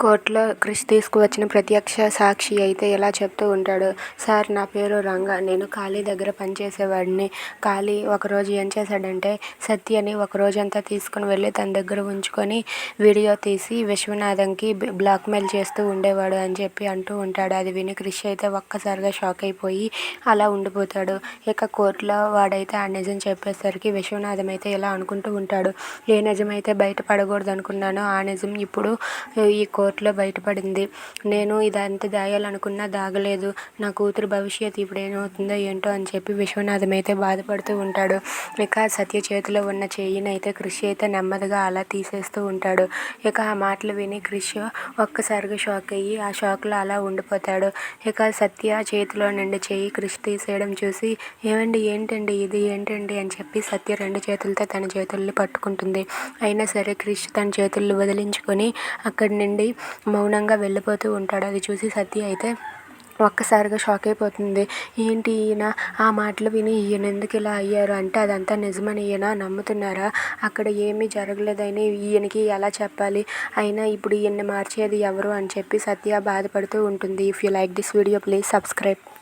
కోర్టులో క్రిష్ తీసుకువచ్చిన ప్రత్యక్ష సాక్షి అయితే ఇలా చెప్తూ ఉంటాడు. సార్ నా పేరు రంగ. నేను ఖాళీ దగ్గర పనిచేసేవాడిని. ఖాళీ ఒకరోజు ఏం చేశాడంటే సత్యని ఒకరోజంతా తీసుకుని వెళ్ళి తన దగ్గర ఉంచుకొని వీడియో తీసి విశ్వనాథంకి బ్లాక్మెయిల్ చేస్తూ ఉండేవాడు అని చెప్పి అంటూ ఉంటాడు. అది విని క్రిష్ అయితే ఒక్కసారిగా షాక్ అయిపోయి అలా ఉండిపోతాడు. ఇక కోర్టులో వాడైతే ఆ నిజం చెప్పేసరికి విశ్వనాథం అయితే ఇలా అనుకుంటూ ఉంటాడు. ఏ నిజమైతే బయట పడకూడదు అనుకున్నానో ఆ నిజం ఇప్పుడు ఈ కోర్టులో బయటపడింది. నేను ఇదంతా దాయాలనుకున్నా దాగలేదు. నా కూతురు భవిష్యత్తు ఇప్పుడు ఏమవుతుందో ఏంటో అని చెప్పి విశ్వనాథం అయితే బాధపడుతూ ఉంటాడు. ఇక సత్య చేతిలో ఉన్న చెయ్యిని అయితే కృషి అయితే నెమ్మదిగా అలా తీసేస్తూ ఉంటాడు. ఇక ఆ మాటలు విని కృషి ఒక్కసారిగా షాక్ అయ్యి ఆ షాక్లో అలా ఉండిపోతాడు. ఇక సత్య చేతిలో నుండి చెయ్యి కృషి తీసేయడం చూసి ఏమండి ఏంటండి ఇది? ఏంటండి? అని చెప్పి సత్య రెండు చేతులతో తన చేతుల్ని పట్టుకుంటుంది. అయినా సరే క్రిష్ తన చేతులు వదిలించుకొని అక్కడి నుండి మౌనంగా వెళ్ళిపోతూ ఉంటాడు. అది చూసి సత్య అయితే ఒక్కసారిగా షాక్ అయిపోతుంది. ఏంటి ఈయన? ఆ మాటలు విని ఈయన ఎందుకు ఇలా అయ్యారు? అంటే అదంతా నిజమని ఈయన నమ్ముతున్నారా? అక్కడ ఏమీ జరగలేదని ఈయనకి ఎలా చెప్పాలి? అయినా ఇప్పుడు ఈయన్ని మార్చేది ఎవరు అని చెప్పి సత్య బాధపడుతూ ఉంటుంది. If you like this video please subscribe